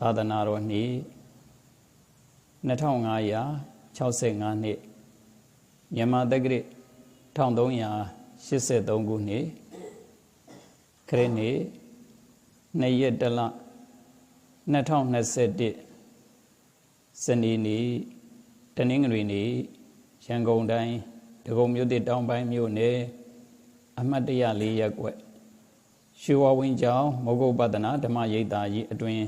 သာသနာတော်နှစ်2565နှစ်မြန်မာတက္ကရာ1383ခုနှစ်ခရစ်နှစ်2ရက်တလ2021စနေနေ့တနင်္ဂနွေနေ့ရန်ကုန်တိုင်းဒဂုံမြို့တစ်တောင်ပိုင်းမြို့နယ်အမှတ်တရ၄ရပ်ကွက်ရွှေဝဝင်းကျောင်းမောဂုတ်ပဒနာဓမ္မရိပ်သာကြီးအတွင်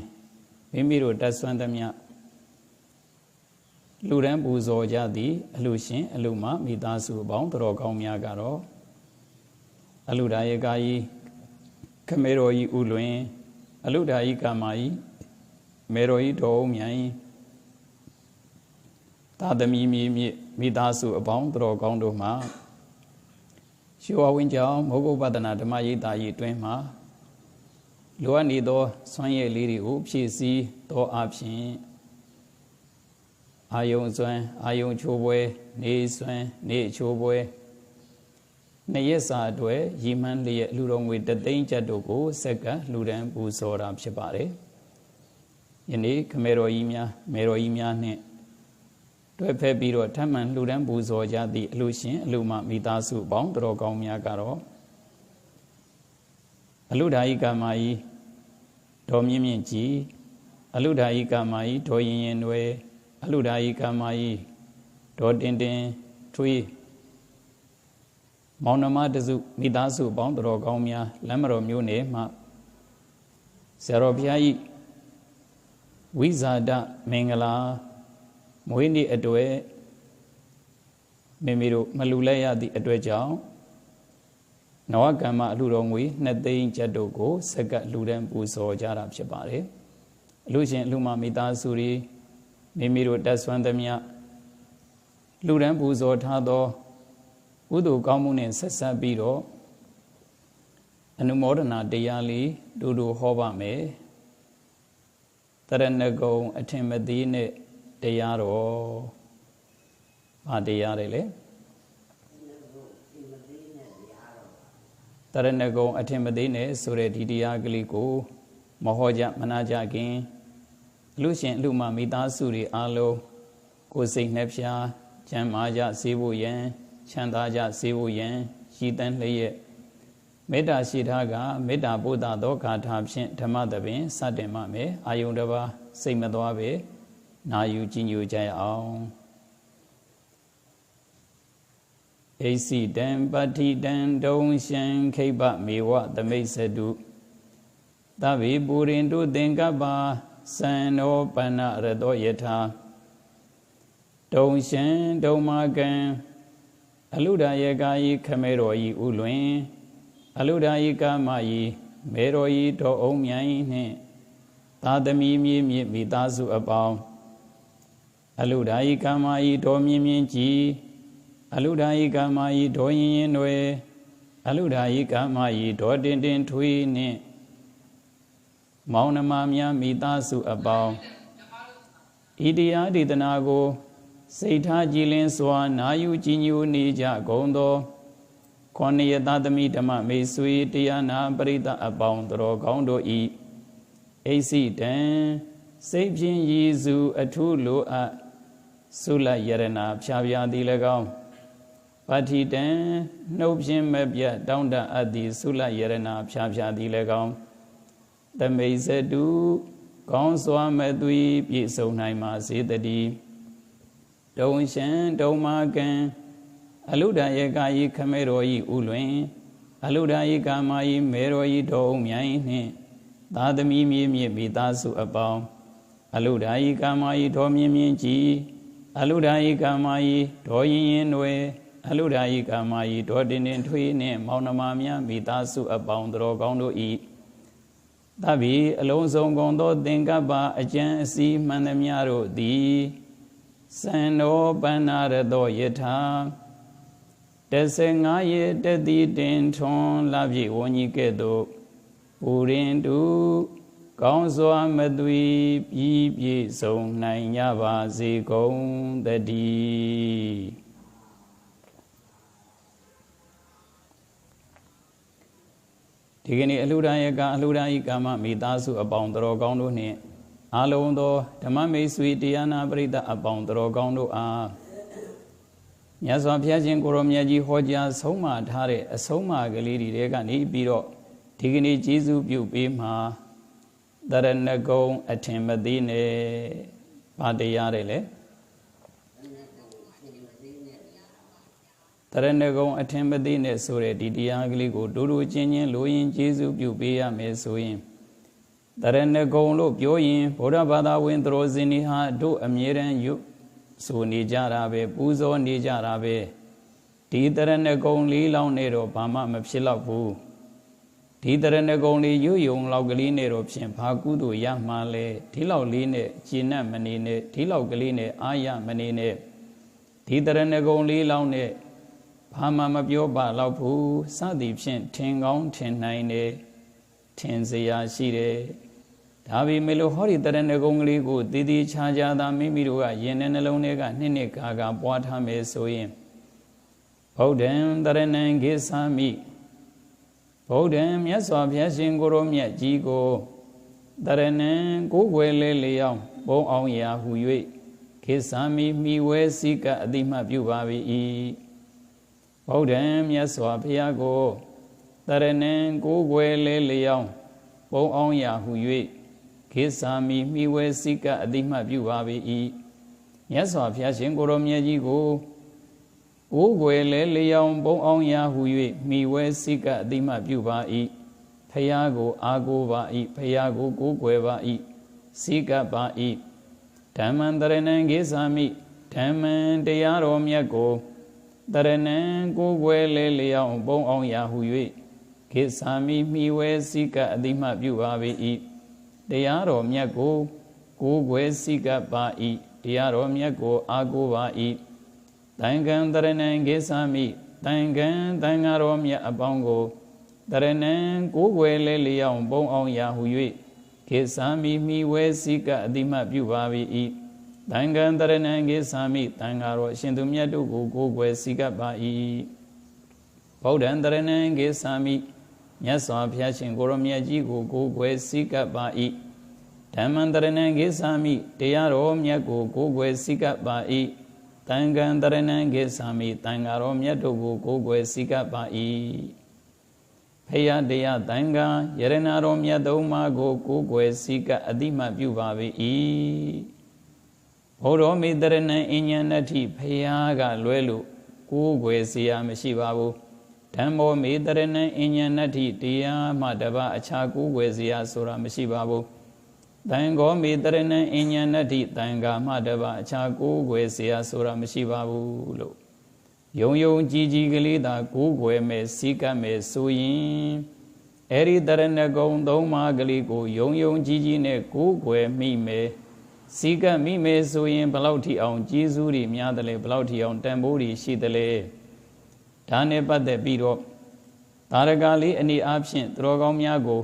မိမိတို့တက်ဆွမ်းသမျှလူရန်ပူဇော်ကြသည့်အလူရှင်အလူမမိသားစုအပေါင်းတော်ကောင်းများကတော့အလူဒါယေကာကြီးခမေတော်ကြီးဥလွင်အလူဒါကြီးကာမကြီးမေတော်ကြီးတော်ဦးမြိုင်သာသမီမြေမြစ်မိသားစုအပေါင်းတော်ကောင်းတို့မှာရွှေဝဝင်းကျောင်းမောဂုတ်ပဒနာဓမ္မရိပ်သာကြီးအတွင်းမှာ လိုအပ်နေသောဆွမ်းရည်လေးတွေကိုဖြည့်ဆည်းသောအဖြစ်အာယုံစွမ်းအာယုံချိုးပွဲ နေစွမ်းနေချိုးပွဲနှစ်ရက်စာအတွက်ရီမန်းလျက်လူတော်ငွေတသိန်းကျပ်တို့ကိုစက္ကလူဒန်းပူဇော်တာဖြစ်ပါတယ်ယနေ့ခမေတော်ကြီးများမေတော်ကြီးများနှင့်တွဲဖက်ပြီးတော့ထပ်မံလှူဒန်းပူဇော်ကြသည့်အလူရှင်အလူမမိသားစုပေါင်းတော်ကောင်းများကတော့အလူဓာယိကာမကြီး ဒေါ်မြင့်မြင့်ကြီးအလူဓာယိကာမကြီးဒေါ်ရင်ရင်တွေအလူဓာယိကာမကြီးဒေါ်တင်တင်ထွေးမောင်နှမတစုမိသားစုပေါင်းတော်ကောင်းများလမ်းမတော်မျိုးနယ်မှဆရာတော်ဘုရားကြီးဝိဇာဒမင်္ဂလာမွေးနေ့အတွေ့မိမိတို့မလူလဲရသည့်အတွေ့ကြောင့် နဝကမ္မအလှတော်ငွေ2သိန်းကျပ်တို့ကိုစက္ကလှူဒန်းပူဇော်ကြတာဖြစ်ပါတယ်အလှရှင်အလှမမိသားစုတွေမိမိတို့တက်ဆွမ်းသမျှလှူဒန်းပူဇော်ထားသောကုသိုလ်ကောင်းမှုနဲ့ဆက်ဆက်ပြီးတော့အနုမောဒနာတရားလေးတို့တို့ဟောပါမယ်တရဏဂုံအထင်မသေးနဲ့တရားတော်ဘာတရားတွေလဲ ရဏဂုံအထင်မသေးနဲ့ဆိုတဲ့ဒီတရားကလေးကိုမဟောကြမနာကြခင်အလူရှင်အလူမမိသားစုတွေအားလုံးကိုယ်စိတ်နှဖျားချမ်းမာကြစေဖို့ယံချမ်းသာကြစေဖို့ယံရည်တန်းလျက်မေတ္တာရှိထားကမေတ္တာပို့တာသောဂါထာဖြင့်ဓမ္မသဘင်စတင်မှမယ်အာယုန်တစ်ပါးစိတ်မသွားပဲနာယူကြည်ညိုကြရအောင် အိစီတံပတိတံဒုံရှံခိဗမေဝသမိတ်စတုသဗ္ဗေပူရင်တုသင်္ကပ္ပါသံနောပဏ္ဏရတောယထာဒုံရှံဒုံမာကံအလုဒာယေကာယီခမေတော်ဤဥလွင်အလုဒာယီကာမယီမေတော်ဤတော်အောင်မြိုင်နှင့်သာသမီမြေမြေမိသားစုအပေါင်းအလုဒာယိကာမယီဒေါ်မြင်းမြင်းကြည် အလုဒာယိကာမယီဒေါ်ရင်ရင်တွေအလုဒာယိကာမယီဒေါ်တင်တင်ထွေးနှင့်မောင်နှမများမိသားစုအပေါင်းဤတရားဒေသနာကို စိတ်ထားကြည်လင်းစွာ နာယူကြည်ညိုနေကြကုန်သောခောနယသသမီဓမ္မမေဆွေတရားနာပရိသတ်အပေါင်းတော်ကောင်းတို့ဤအိစိတံစိတ်ဖြင့်ရည်စုအထုလိုအပ်ဆုလယရနာဖြာဖြာသည်၎င်း ပတိတံနှုတ်ဖြင့်မပြတ်တောင်းတအပ်သည်ဆုလယရနာဖြာဖြာသည်၎င်းသမိတ်စတုကောင်းစွာမသွေပြည့်စုံနိုင်ပါစေတည်းဒုံရှံဒုံမာကံအလုဒယေကာယီခမေတော်ဤဥလွင်အလုဒယေကာမာယီမေတော်ဤတော်မြိုင်နှင့်သာသမီမြေမြေမိသားစုအပေါင်းအလုဒယေကာမာယီတော်မြင့်မြင့်ကြည်အလုဒာယိကာမယီဒေါ်ရင်ရင်တွေ အလုဒာယိကာမယီဒေါ်တင်တင်ထွေးနှင့်မောင်နှမများမိသားစုအပေါင်းတော်ကောင်းတို့ဤသဗ္ဗေအလုံးစုံကုန်သောသင်္ကပ္ပအကျံအစီမှန်သမျှတို့သည်စံတော်ပဏ္ဏရသောယထာ15ရေတတိတင်ထွန်လပြည့်ဝဏ်ကြီးကဲ့သို့ပူရင်တုကောင်းစွာမသွေပြီးပြည့်စုံနိုင်ကြပါစေကုန်တည်း ဒီကနေ့အလှူဒါယကအလှူဒါဤကာမမိသားစုအပေါင်းတော်ကောင်းတို့နှင့်အလုံးသောဓမ္မမိတ်ဆွေတရားနာပရိသတ်အပေါင်းတော်ကောင်းတို့အားမြတ်စွာဘုရားရှင်ကိုရောမြတ်ကြီးဟောကြားဆုံးမထားတဲ့အဆုံးအမကလေးတွေကနေပြီးတော့ဒီကနေ့ကျေးဇူးပြုပေးမှာတရဏဂုံအထင်မသိနဲ့ဗာတရားတယ်လေ တရဏဂုံအထင်မသိနဲ့ဆိုတဲ့ဒီတရားကလေးကိုဒိုးဒိုးချင်းချင်းလိုရင်ကျေးဇူးပြုပေးရမယ်ဆိုရင်တရဏဂုံလို့ပြောရင်ဗုဒ္ဓဘာသာဝင်သူတော်စင်တွေဟာတို့အမြဲတမ်းယုဆိုနေကြတာပဲပူဇော်နေကြတာပဲဒီတရဏဂုံလေးလောင်းနေတော့ဘာမှမဖြစ်တော့ဘူးဒီတရဏဂုံလေးရွယုံလောက်ကလေးနဲ့တော့ဖြင့်ဘာကုသိုလ်ရမှလဲဒီလောက်လေးနဲ့ကျင့်တ်မနေနဲ့ဒီလောက်ကလေးနဲ့အာရမနေနဲ့ဒီတရဏဂုံလေးလောင်းနဲ့ ဘာမှမပြောပါတော့ဘူးစသည်ဖြင့်ထင်ကောင်းထင်နိုင်တယ်ထင်စရာရှိတယ်ဒါပေမဲ့လို့ဟောဒီတရဏဂုံကလေးကိုတည်တည်ချာချာသာမိမိတို့ကယင်တဲ့နှလုံးထဲကနှစ်နှစ်ကာကာပွားထားမယ်ဆိုရင်ဗုဒ္ဓံတရဏံဂေသာမိဗုဒ္ဓံမြတ်စွာဘုရားရှင်ကိုရောမြတ်ကြီးကိုတရဏံကိုယ်ွယ်လဲလျောင်းဘုံအောင်ရာဟု၍ခေသာမိမိဝဲစိကအတိမပြုပါ၏ ဗုဒ္ဓံမြတ်စွာဘုရားကိုတရဏံကိုယ်ွယ်လဲလျောင်းဘုံအောင်ရာဟု၍ခေသာမိမိဝဲစိကအတိမပြုပါ၏မြတ်စွာဘုရားရှင်ကိုရောမြတ်ကြီးကိုအိုးွယ်လဲလျောင်ဘုံအောင်ရာဟု၍မိဝဲစိကအတိမပြုပါ၏ဖယားကိုအာကိုပါ၏ဖယားကိုကိုးကွယ်ပါ၏စိကပါ၏ဓမ္မံတရဏံဂေသာမိဓမ္မံတရားတော်မြတ်ကို တရဏံကိုးကွယ်လဲလျောင်ဘုံအောင်ရာဟု၍ဂေသာမိမိဝဲစိကအတိမပြုပါ၏တရားတော်မြတ်ကိုကိုးကွယ်စိကပါ၏တရားတော်မြတ်ကိုအာကိုပါ၏တန်ခံတရဏံဂေသမိတန်ခံတန်ဃာတော်မြတ်အပေါင်းကိုတရဏံကိုးကွယ်လဲလျောင်းပုံအောင်ရာဟု၍ဂေသမိမိဝဲစိကအတိမပြုပါ၏ တန်ခံတရဏံဂေသမိတန်ဃာတော်အရှင်သူမြတ်တို့ကိုကိုးကွယ်စိကပါ၏ဗုဒ္ဓံတရဏံဂေသမိမြတ်စွာဘုရားရှင်ကိုရမြတ်ကြီးကိုကိုးကွယ်စိကပါ၏ဓမ္မံတရဏံဂေသမိတရားတော်မြတ်ကိုကိုးကွယ်စိကပါ၏တန်ခံတရဏံကေသာမိတန်ဃာတော်မြတ်တို့ကိုကိုးကွယ်စိကပါ၏ဖယတရားတန်ဃာယရဏတော်မြတ်သုံးပါးကိုကိုးကွယ်စိကအတိမပြုပါ၏ ဘောရောမိတရဏံအဉ္ဉဏတိဖရာကလွဲလို့ကိုးွယ်စရာမရှိပါဘူးဓမ္မောမိတရဏံအဉ္ဉဏတိတရားမှတပါအခြားကိုးွယ်စရာဆိုတာမရှိပါဘူးတန်ခောမိတရဏံအဉ္ဉဏတိတန်ကာမှတပါအခြားကိုးွယ်စရာဆိုတာမရှိပါဘူးလို့ယုံယုံကြည်ကြည်ကလေးသာကိုးွယ်မယ်စီကပ်မယ်ဆိုရင်အဲ့ဒီတရဏဂုံသုံးပါးကလေးကိုယုံယုံကြည်ကြည်နဲ့ကိုးွယ်မိမယ် စီကပ်မိမယ်ဆိုရင်ဘလောက်ထိအောင်ကျေးဇူးတွေများတယ်လေဘလောက်ထိအောင်တန်ဖိုးတွေရှိတယ်လေဒါနဲ့ပတ်သက်ပြီးတော့တာရကလေးအနေအားဖြင့်သူတော်ကောင်းများကို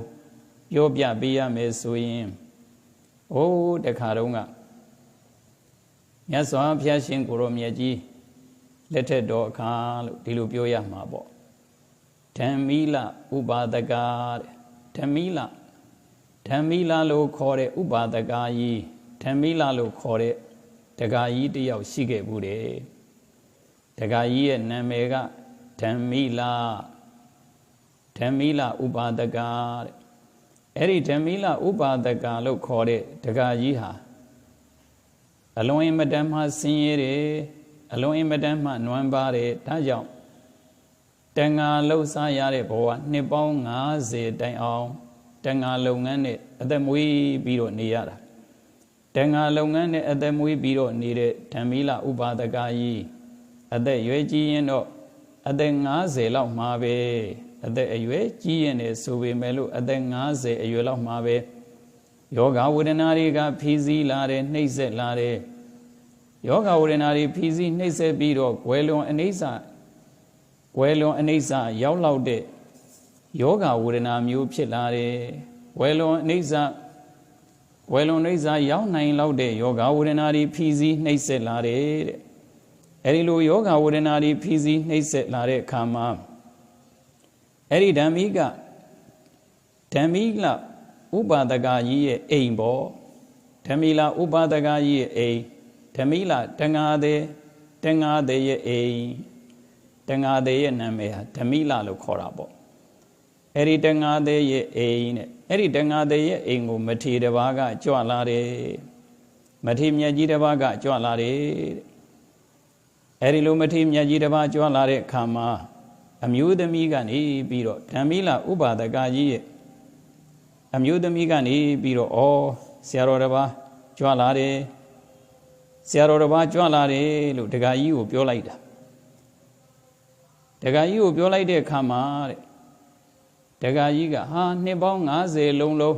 ပြောပြပေးရမယ်ဆိုရင်အိုးတခါတုန်းကမြတ်စွာဘုရားရှင်ကိုရောမြတ်ကြီးလက်ထက်တော်အခါလို့ဒီလိုပြောရမှာပေါ့ဓမ္မီလဥပါဒကတဲ့ဓမ္မီလဓမ္မီလလို့ခေါ်တဲ့ဥပါဒကကြီး ဓမ္မီလလို့ခေါ်တဲ့တဂါကြီးတယောက်ရှိခဲ့ဘူးတဲ့တဂါကြီးရဲ့နာမည်ကဓမ္မီလဓမ္မီလဥပါဒကတဲ့အဲ့ဒီဓမ္မီလဥပါဒကလို့ခေါ်တဲ့ဒကာကြီးဟာအလွန်အင်မတန်မှဆင်းရဲတယ်အလွန်အင်မတန်မှနွမ်းပါတယ်ဒါကြောင့်တန်ငါလှုပ်ရှားရတဲ့ဘဝနှစ်ပေါင်း90တိုင်အောင်တန်ငါလုပ်ငန်းနဲ့အသက်မွေးပြီးတော့နေရတာ တန်ငါလုပ်ငန်းနဲ့အသက်မွေးပြီးတော့နေတဲ့ဓမ္မီလဥပါဒကကြီးအသက်ရွယ်ကြီးရင်တော့အသက်90လောက်မှာပဲအသက်အရွယ်ကြီးရင်လည်းဆိုပေမဲ့လို့အသက်50အရွယ်လောက်မှာပဲယောဂဝေဒနာတွေကဖီးစည်းလာတယ်နှိပ်စက်လာတယ်ယောဂဝေဒနာတွေဖီးစည်းနှိပ်စက်ပြီးတော့ကွယ်လွန်အနိစ္စကွယ်လွန်အနိစ္စရောက်လောက်တဲ့ယောဂဝေဒနာမျိုးဖြစ်လာတယ်ကွယ်လွန်အနိစ္စ ကွယ်လွန်အနိစ္စရောက်နိုင်လောက်တဲ့ယောဂဝေဒနာတွေဖီးစည်းနှိပ်စက်လာတယ်တဲ့အဲဒီလိုယောဂဝေဒနာတွေဖီးစည်းနှိပ်စက်လာတဲ့အခါမှာအဲ့ဒီဓမ္မိကဓမ္မိလဥပါဒကကြီးရဲ့အိမ်ပေါ့ဓမီလာဥပါဒကကြီးရဲ့အိမ်ဓမီလာတငါသေးတငါသေးရဲ့အိမ်တငါသေးရဲ့နာမည်ဟာဓမီလာလို့ခေါ်တာပေါ့အဲ့ဒီတငါသေးရဲ့အိမ်နဲ့ အဲ့ဒီတငါသေးရဲ့အိမ်ကိုမထေတပါးကကြွလာတယ်မထေမြတ်ကြီးတစ်ပါးကကြွလာတယ်အဲ့ဒီလိုမထေမြတ်ကြီးတစ်ပါးကြွလာတဲ့အခါမှာအမျိုးသမီးကနေပြီးတော့ဓမ္မိလာဥပါဒကကြီးရဲ့အမျိုးသမီးကနေပြီးတော့ဩဆရာတော်တစ်ပါးကြွလာတယ်ဆရာတော်တစ်ပါးကြွလာတယ်လို့ဒကာကြီးကိုပြောလိုက်တာဒကာကြီးကိုပြောလိုက်တဲ့အခါမှာတဲ့ ဒကာကြီးကဟာနှစ်ပေါင်း90လုံးလုံး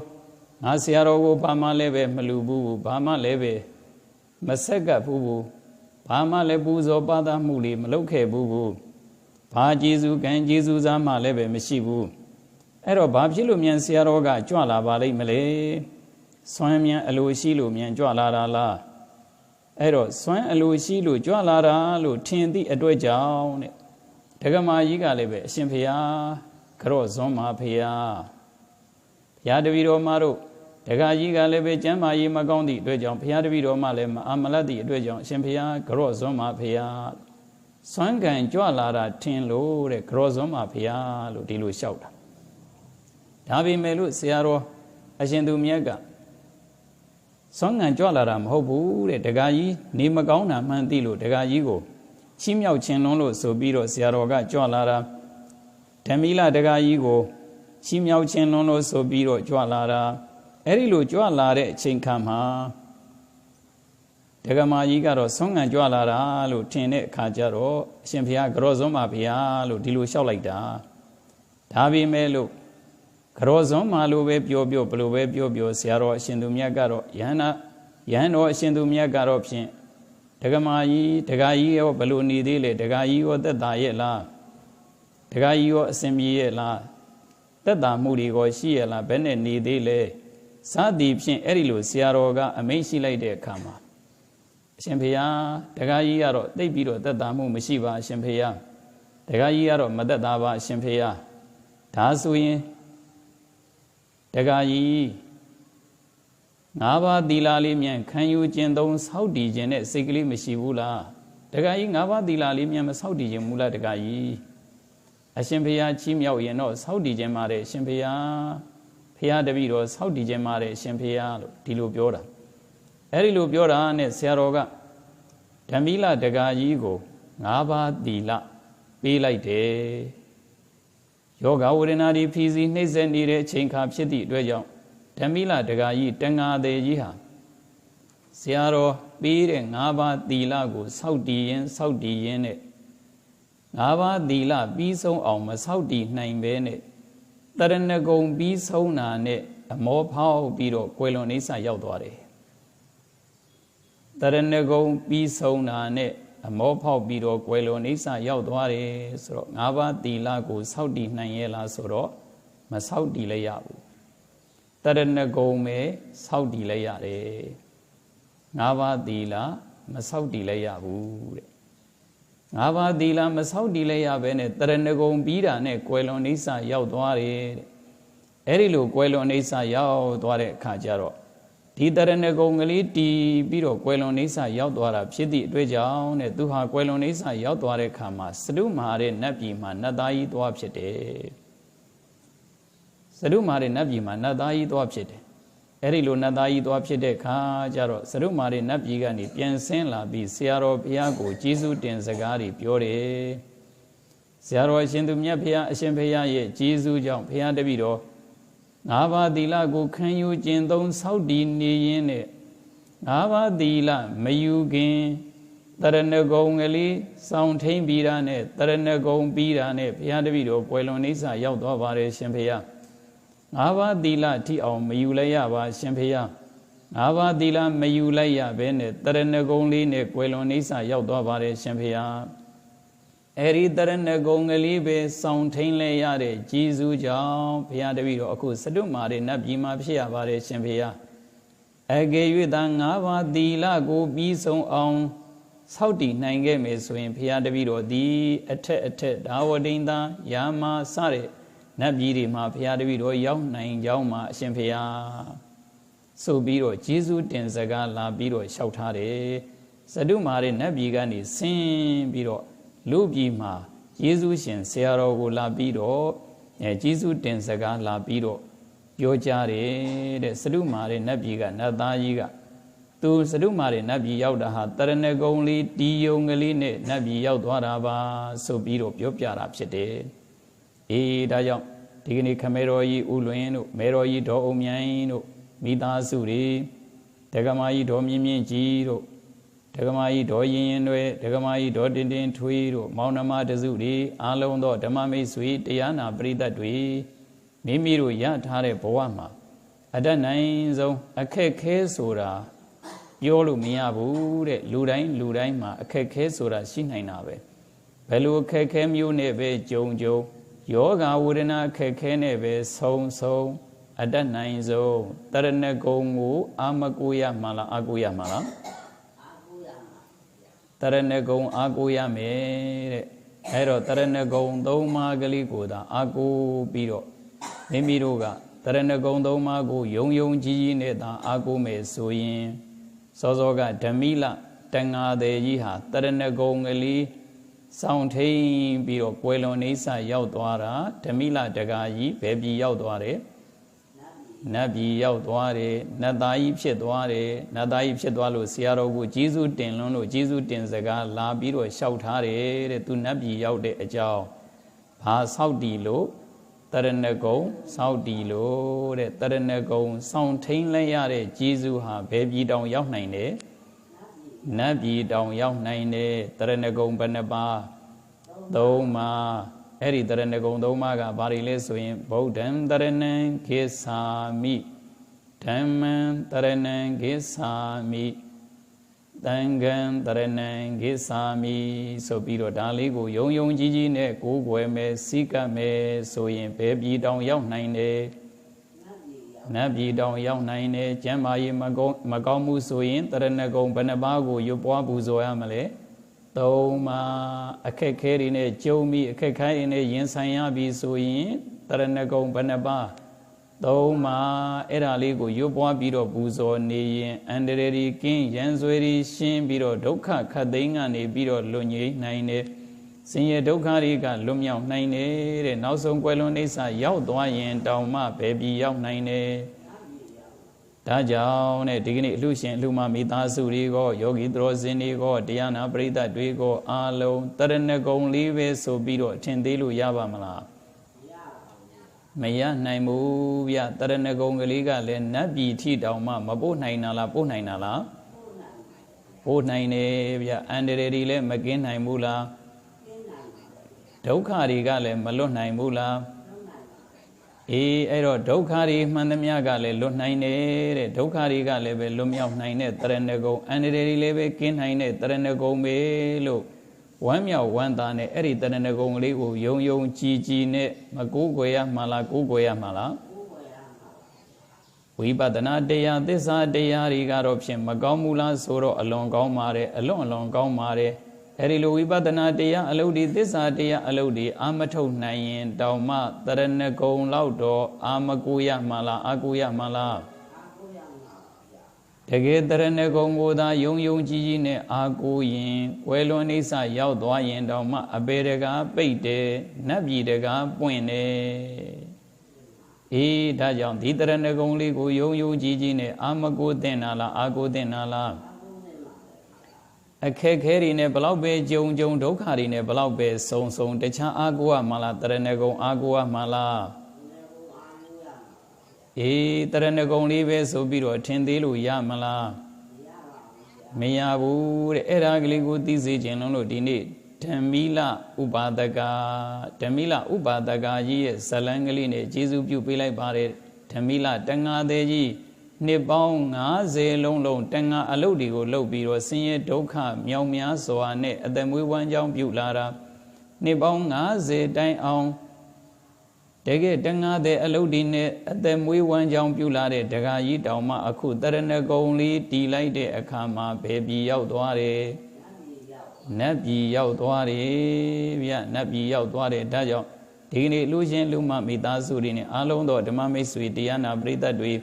ငါဆရာတော်ကိုဘာမှလည်းပဲမလူဘူးဘာမှလည်းပဲမဆက်ကပ်ဘူးဘာမှလည်းပူဇော်ပါသမှုတွေမလုပ်ခဲ့ဘူးဘာကျေစုကံကျေစုစားမှလည်းပဲမရှိဘူးအဲ့တော့ဘာဖြစ်လို့မြန်ဆရာတော်ကကြွလာပါလိမ့်မလဲစွမ်းမြန်အလိုရှိလို့မြန်ကြွလာတာလားအဲ့တော့စွမ်းအလိုရှိလို့ကြွလာတာလို့ထင်သည့်အတွက်ကြောင့်တဲ့ဒကမာကြီးကလည်းပဲအရှင်ဖေယား ကြော့ဇွန်မာဖေယားဘုရားတပည့်တော်မတို့ဒကာကြီးကလည်းပဲကျမ်းမာရေးမကောင်းသည့်အတွက်ကြောင့်ဘုရားတပည့်တော်မလည်းမအာမလတ်သည့်အတွက်ကြောင့်အရှင်ဖေယားကြော့ဇွန်မာဖေယားစွမ်းကံကြွလာတာထင်လို့တဲ့ကြော့ဇွန်မာဖေယားလို့ဒီလိုလျှောက်တာဒါပေမဲ့လို့ဆရာတော်အရှင်သူမြတ်ကစွမ်းငံကြွလာတာမဟုတ်ဘူးတဲ့ဒကာကြီးနေမကောင်းတာမှန်သိလို့ဒကာကြီးကိုချီးမြှောက်ခြင်းလုံးလို့ဆိုပြီးတော့ဆရာတော်ကကြွလာတာ ဓမီလာဒကာကြီးကိုချီးမြှောက်ခြင်းလုံးလို့ဆိုပြီးတော့ကြွလာတာအဲ့ဒီလိုကြွလာတဲ့အချိန်ခါမှာဒကမာကြီးကတော့ဆွမ်းငံကြွလာတာလို့ထင်တဲ့အခါကျတော့အရှင်ဘုရားကြောစွန်းပါဗျာလို့ဒီလိုလျှောက်လိုက်တာဒါပေမဲ့လို့ကြောစွန်းမာလို့ပဲပြောပြောဘလို့ပဲပြောပြောဆရာတော်အရှင်သူမြတ်ကတော့ယန္နာယဟန်တော်အရှင်သူမြတ်ကတော့ဖြင့်ဒကမာကြီးဒကာကြီးရောဘလို့နေသေးလဲဒကာကြီးရောသက်သာရဲ့လား ဒကာကြီးရောအစင်ပြေရဲ့လားသက်သာမှုတွေရောရှိရဲ့လားဘယ်နဲ့နေသေးလဲစသည်ဖြင့်အဲ့ဒီလိုဆရာတော်ကအမိန့်ရှိလိုက်တဲ့အခါမှာအရှင်ဖေယဒကာကြီးကတော့သိပ်ပြီးတော့သက်သာမှုမရှိပါအရှင်ဖေယဒကာကြီးကတော့မသက်သာပါအရှင်ဖေယဒါဆိုရင်ဒကာကြီးငါးပါးသီလလေးမြန်ခံယူခြင်းသုံးစောက်တည်ခြင်းနဲ့စိတ်ကလေးမရှိဘူးလားဒကာကြီးငါးပါးသီလလေးမြန်မစောက်တည်ခြင်းမူလားဒကာကြီး အရှင်ဖေယချီးမြှောက်ရင်တော့စောက်တည်ခြင်းပါတယ်အရှင်ဖေယဖះတပည့်တော်စောက်တည်ခြင်းပါတယ်အရှင်ဖေယလို့ဒီလိုပြောတာအဲ့ဒီလိုပြောတာနဲ့ဆရာတော်ကဓမ္မိလဒကာကြီးကို၅ပါးသီလပေးလိုက်တယ်ယောဂဝေဒနာဒီဖြီးစီနှိမ့်ဆက်နေတဲ့အချိန်ခါဖြစ်သည့်အတွက်ကြောင့်ဓမ္မိလဒကာကြီးတန်ဃာသေးကြီးဟာဆရာတော်ပေးတဲ့၅ပါးသီလကိုစောက်တည်ရင်စောက်တည်ရင်နဲ့ ၅ပါးသီလပြီးဆုံးအောင်မစောက်တည်နိုင်ပဲနဲ့တရဏဂုံပြီးဆုံးတာနဲ့အမောဖောက်ပြီးတော့ကွယ်လွန်နေဆရောက်သွားတယ်တရဏဂုံပြီးဆုံးတာနဲ့အမောဖောက်ပြီးတော့ကွယ်လွန်နေဆရောက်သွားတယ်ဆိုတော့၅ပါးသီလကိုစောက်တည်နိုင်ရဲ့လားဆိုတော့မစောက်တည်လည်းရဘူးတရဏဂုံပဲစောက်တည်လည်းရတယ်၅ပါးသီလမစောက်တည်လည်းရဘူးတဲ့ ငါးပါးသီလမဆောက်တည်လဲရပဲနဲ့တရဏဂုံပြီးတာနဲ့ကွယ်လွန်အိဆာရောက်သွားတယ်တဲ့အဲ့ဒီလိုကွယ်လွန်အိဆာရောက်သွားတဲ့အခါကျတော့ဒီတရဏဂုံကလေးတီးပြီးတော့ကွယ်လွန်အိဆာရောက်သွားတာဖြစ်သည့်အတွက်ကြောင့်တဲ့သူဟာကွယ်လွန်အိဆာရောက်သွားတဲ့အခါမှာစတုမာတဲ့နတ်ပြည်မှာနတ်သားကြီးသွားဖြစ်တယ်စတုမာတဲ့နတ်ပြည်မှာနတ်သားကြီးသွားဖြစ်တယ် အဲ့ဒီလိုနတ်သားကြီးသွားဖြစ်တဲ့ခါကျတော့သရုပ်မာရီနတ်ပြည်ကနေပြန်ဆင်းလာပြီးဆရာတော်ဘုရားကိုကျေးဇူးတင်စကားတွေပြောတယ်ဆရာတော်အရှင်သူမြတ်ဘုရားအရှင်ဘုရားရဲ့ကျေးဇူးကြောင့်ဘုရားတပည့်တော်ငါးပါးသီလကိုခံယူကျင့်သုံးစောင့်တည်နေရင်းနဲ့ငါးပါးသီလမယူခင်တရဏဂုံကလေးစောင့်ထိန်ပြီးတာနဲ့တရဏဂုံပြီးတာနဲ့ဘုရားတပည့်တော်ကွယ်လွန်နေစာရောက်သွားပါတယ်ရှင်ဘုရား ငါးပါးသီလထိအောင်မယူလိုက်ရပါရှင်ဖေယငါးပါးသီလမယူလိုက်ရဘဲနဲ့တရဏဂုံလေးနဲ့ကွယ်လွန်နေစာရောက်သွားပါတယ်ရှင်ဖေယအဲ့ဒီတရဏဂုံကလေးပဲစောင့်ထိန်လဲရတဲ့ဂျေဇူးကြောင့်ဘုရားတပည့်တော်အခုစတုမာတဲ့နတ်ပြည်မှာဖြစ်ရပါတယ်ရှင်ဖေယအကယ်၍သာငါးပါးသီလကိုပြီးဆုံးအောင်ဆောက်တည်နိုင်ခဲ့မယ်ဆိုရင်ဘုရားတပည့်တော်ဒီအထက်အထက်ဒါဝဒိန်သာယာမစတဲ့ နတ်ပြည်တွေမှာဘုရားတပည့်တော်ရောက်နိုင်ကြောင်းမှာအရှင်ဘုရားဆိုပြီးတော့ဂျေဇုတင်စကားလာပြီးတော့လျှောက်ထားတယ်စတုမာရဲ့နတ်ပြည်ကနေဆင်းပြီးတော့လူပြည်မှာယေရှုရှင်ဆရာတော်ကိုလာပြီးတော့အဲဂျေဇုတင်စကားလာပြီးတော့ပြောကြတယ်တဲ့စတုမာရဲ့နတ်ပြည်ကနတ်သားကြီးကသူစတုမာရဲ့နတ်ပြည်ရောက်တာဟာတရဏဂုံလေးတီယုံကလေးနဲ့နတ်ပြည်ရောက်သွားတာပါဆိုပြီးတော့ပြောပြတာဖြစ်တယ် အေးဒါကြောင့်ဒီကနေ့ခမဲတော်ကြီးဦးလွင်တို့မဲတော်ကြီးဒေါ်အုံမြိုင်တို့မိသားစုတွေဒကမာကြီးဒေါ်မြင့်မြင့်ကြီးတို့ဒကမာကြီးဒေါ်ရင်ရင်တွေဒကမာကြီးဒေါ်တင်တင်ထွေးတို့မောင်နှမတစုတွေအားလုံးသောဓမ္မမိတ်ဆွေတရားနာပရိသတ်တွေမိမိတို့ရထားတဲ့ဘဝမှာအတတ်နိုင်ဆုံးအခက်ခဲဆိုတာပြောလို့မရဘူးတဲ့လူတိုင်းလူတိုင်းမှာအခက်ခဲဆိုတာရှိနိုင်တာပဲဘယ်လိုအခက်ခဲမျိုးနဲ့ပဲကြုံကြုံ ယောဂဝေဒနာအခက်ခဲနဲ့ပဲဆုံဆုံအတတ်နိုင်ဆုံးတရဏဂုံကိုအာမကိုရမှာလားအာကိုရမှာလားတရဏဂုံအာကိုရမယ်တဲ့အဲ့တော့တရဏဂုံသုံးပါးကလေးကိုသာအာကိုပြီးတော့မိမိတို့ကတရဏဂုံသုံးပါးကိုယုံယုံကြည်ကြည်နဲ့သာအာကိုမယ်ဆိုရင်စောစောကဓမိလတန်ငါသေးကြီးဟာတရဏဂုံကလေး စောင့်ထိန်ပြီးတော့ပွဲလွန်နေဆရောက်သွားတာဓမိလတကာကြီးဘယ်ပြည်ရောက်သွားတယ်နတ်ပြည်ရောက်သွားတယ်နတ်သားကြီးဖြစ်သွားတယ်နတ်သားကြီးဖြစ်သွားလို့ဆရာတော်ကဂျေဇုတင်လွန်းလို့ဂျေဇုတင်စကားလာပြီးတော့လျှောက်ထားတယ်တဲ့သူနတ်ပြည်ရောက်တဲ့အကြောင်းဘာဆောက်တည်လို့တရဏဂုံစောက်တည်လို့တဲ့တရဏဂုံစောင့်ထိန်လိုက်ရတဲ့ဂျေဇုဟာဘယ်ပြည်တောင်ရောက်နိုင်တယ် နတ်ပြည်တောင်ရောက်နိုင်တယ်တရဏဂုံဘယ်နှပါသုံးပါအဲ့ဒီတရဏဂုံသုံးပါးကဘာတွေလဲဆိုရင်ဗုဒ္ဓံတရဏံကိသာမိဓမ္မံတရဏံကိသာမိတန်ဃံတရဏံကိသာမိဆိုပြီးတော့ဒါလေးကိုယုံယုံကြည်ကြည်နဲ့ကိုးကွယ်မယ်စိကပ်မယ်ဆိုရင်ဘယ်ပြည်တောင်ရောက်နိုင်တယ် နတ်ပြည်တောင်ရောက်နိုင်တယ်ကျမ်းမာရေးမကောင်းမကောင်းမှုဆိုရင်တရဏဂုံဘယ်နှပါးကိုရွပွားပူဇော်ရမလဲသုံးပါအခက်ခဲတွေနဲ့ကြုံပြီးအခက်ခဲတွေနဲ့ရင်ဆိုင်ရပြီဆိုရင်တရဏဂုံဘယ်နှပါသုံးပါအဲ့ဒါလေးကိုရွတ်ပွားပြီးတော့ပူဇော်နေရင်အန္တရာယ်ကြီးကင်းရန်ဆွေးကြီးရှင်းပြီးတော့ဒုက္ခခတ်သိမ်းကနေပြီးတော့လွတ်ငြိမ်းနိုင်တယ် ဆင်းရဲဒုက္ခတွေကလွတ်မြောက်နိုင်တယ်တဲ့နောက်ဆုံးကွယ်လွန်အိဆာရောက်သွားရင်တောင်မှဘယ်ပြည်ရောက်နိုင်တယ်ဒါကြောင့်တဲ့ဒီကနေ့အလှရှင်အလှမမိသားစုတွေကယောဂီသရောဇင်တွေကတရားနာပရိသတ်တွေကအာလုံးတရဏဂုံလေးပဲဆိုပြီးတော့အထင်သေးလို့ရပါမလားမရနိုင်ဘူးဗျတရဏဂုံကလေးကလည်းနတ်ပြည်ထိတောင်မှမပို့နိုင်တာလားပို့နိုင်တာလားပို့နိုင်တယ်ဗျအန္တရာယ်တွေလည်းမကင်းနိုင်ဘူးလား ဒုက္ခတွေကလည်းမလွတ်နိုင်ဘူးလားအေးအဲ့တော့ဒုက္ခတွေမှန်သမျှကလည်းလွတ်နိုင်တယ်တဲ့ဒုက္ခတွေကလည်းပဲလွတ်မြောက်နိုင်တဲ့တရဏဂုံအန္တရာယ်တွေလည်းပဲကင်းနိုင်တဲ့တရဏဂုံပဲလို့ဝမ်းမြောက်ဝမ်းသာနဲ့အဲ့ဒီတရဏဂုံလေးကိုယုံယုံကြည်ကြည်နဲ့မကိုးကွယ်ရမှာလားကိုးကွယ်ရမှာလားဝိပဿနာတရားသစ္စာတရားတွေကတော့ဖြင့်မကောင်းဘူးလားဆိုတော့အလွန်ကောင်းပါတယ်အလွန်အလွန်ကောင်းပါတယ် အဲဒီလိုဝိပဿနာတရားအလုပ်ဒီသစ္စာတရားအလုပ်ဒီအာမထုတ်နိုင်ရင်တောင်မှတရဏဂုံလောက်တော့အာမကိုရမှာလားအာကိုရမှာလားတကယ်တရဏဂုံကိုသာယုံယုံကြည်ကြည်နဲ့အာကိုရင်ဝယ်လွန်အိဆရောက်သွားရင်တောင်မှအပေတကားပိတ်တယ်နတ်ပြည်တကားပွင့်တယ်အေးဒါကြောင့်ဒီတရဏဂုံလေးကိုယုံယုံကြည်ကြည်နဲ့အာမကိုတင်တာလားအာကိုတင်တာလား အခက်ခဲတွေနဲ့ဘလောက်ပဲကြုံကြုံဒုက္ခတွေနဲ့ဘလောက်ပဲဆုံဆုံတခြားအာကိုရမလားတရဏဂုံအာကိုရမလားအေးတရဏဂုံလေးပဲဆိုပြီးတော့ထင်သေးလို့ရမလားမရဘူးတဲ့အဲ့ဒါကလေးကိုသိစေခြင်းလုံးလို့ဒီနေ့ဓမ္မိလဥပါဒကဓမ္မိလဥပါဒကကြီးရဲ့ဇလံကလေးနဲ့ကျေးဇူးပြုပေးလိုက်ပါတယ်ဓမ္မိလတန်ဃာသေးကြီး နှစ်ပေါင်း90လုံးလုံးတန်ဃာအလုတ်တွေကိုလှုပ်ပြီးတော့ဆင်းရဲဒုက္ခမြောင်များစွာနဲ့အသက်မွေးဝမ်းကြောင်းပြုလာတာနှစ်ပေါင်း90တိုင်အောင်တကယ်တန်ဃာတဲ့အလုတ်ဒီနဲ့အသက်မွေးဝမ်းကြောင်းပြုလာတဲ့ဒကာကြီးတောင်မှအခုတရဏဂုံလေးတီးလိုက်တဲ့အခါမှာဘယ်ပြည်ရောက်သွားတယ်နတ်ပြည်ရောက်သွားတယ်ဗျနတ်ပြည်ရောက်သွားတယ်ဒါကြောင့်ဒီကနေ့လူချင်းလူမမိသားစုတွေနဲ့အားလုံးသောဓမ္မမိတ်ဆွေတရားနာပရိသတ်တွေ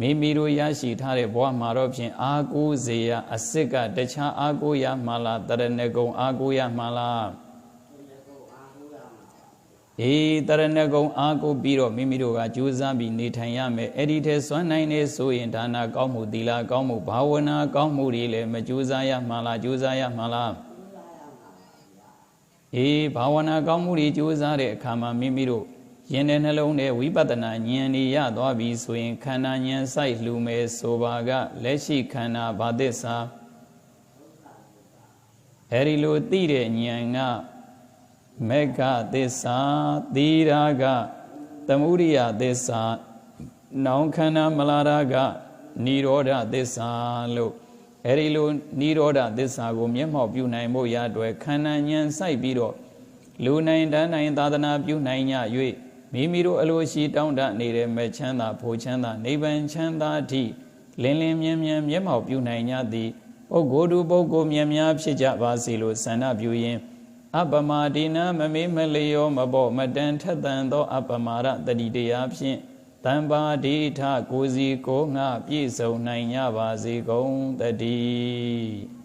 မိမိတို့ရရှိထားတဲ့ဘဝမှာတော့ဖြင့်အာကိုးစေရအစ်စ်ကတခြားအာကိုးရမှာလားတရဏဂုံအာကိုးရမှာလားအေးတရဏဂုံအာကိုးပြီးတော့မိမိတို့ကကြိုးစားပြီးနေထိုင်ရမယ်အဲ့ဒီထဲစွမ်းနိုင်နေဆိုရင်ဒါနာကောင်းမှုသီလကောင်းမှုဘာဝနာကောင်းမှုတွေလည်းမကြိုးစားရမှာလားကြိုးစားရမှာလားအေးဘာဝနာကောင်းမှုတွေကြိုးစားတဲ့အခါမှာမိမိတို့ ယင်တဲ့နှလုံးထဲဝိပဿနာဉာဏ်นี่ရသွားပြီဆိုရင်ခန္ဓာဉာဏ်စိုက်လှူမယ်ဆိုပါကလက်ရှိခန္ဓာဘာသစ္စာအဲဒီလိုသိတဲ့ဉာဏ်ကမေဃသစ္စာသီရာကသမုဒိယသစ္စာနောင်ခန္ဓာမလာရာကនិရောဓသစ္စာလို့အဲဒီလိုនិရောဓသစ္စာကိုမျက်မှောက်ပြုနိုင်ဖို့ရအတွက်ခန္ဓာဉာဏ်စိုက်ပြီးတော့လူနိုင်တန်းနိုင်သာသနာပြုနိုင်ကြ၍ မိမိတို့အလိုရှိတောင်းတနေတဲ့မဲ့ချမ်းသာဖို့ချမ်းသာနိဗ္ဗာန်ချမ်းသာအထိလင်းလင်းမြန်းမြန်းမျက်မှောက်ပြုနိုင်ကြသည်ပုဂ္ဂိုလ်သူပုဂ္ဂိုလ်မြတ်များဖြစ်ကြပါစေလို့ဆန္ဒပြုရင်းအပမဒိနာမမေးမလျောမဘောမတန်ထက်သန်သော အပမာရတတိတရားဖြင့်တံပါဒိဋ္ဌကိုစီကိုငှပြည့်စုံနိုင်ကြပါစေကုန်တည်း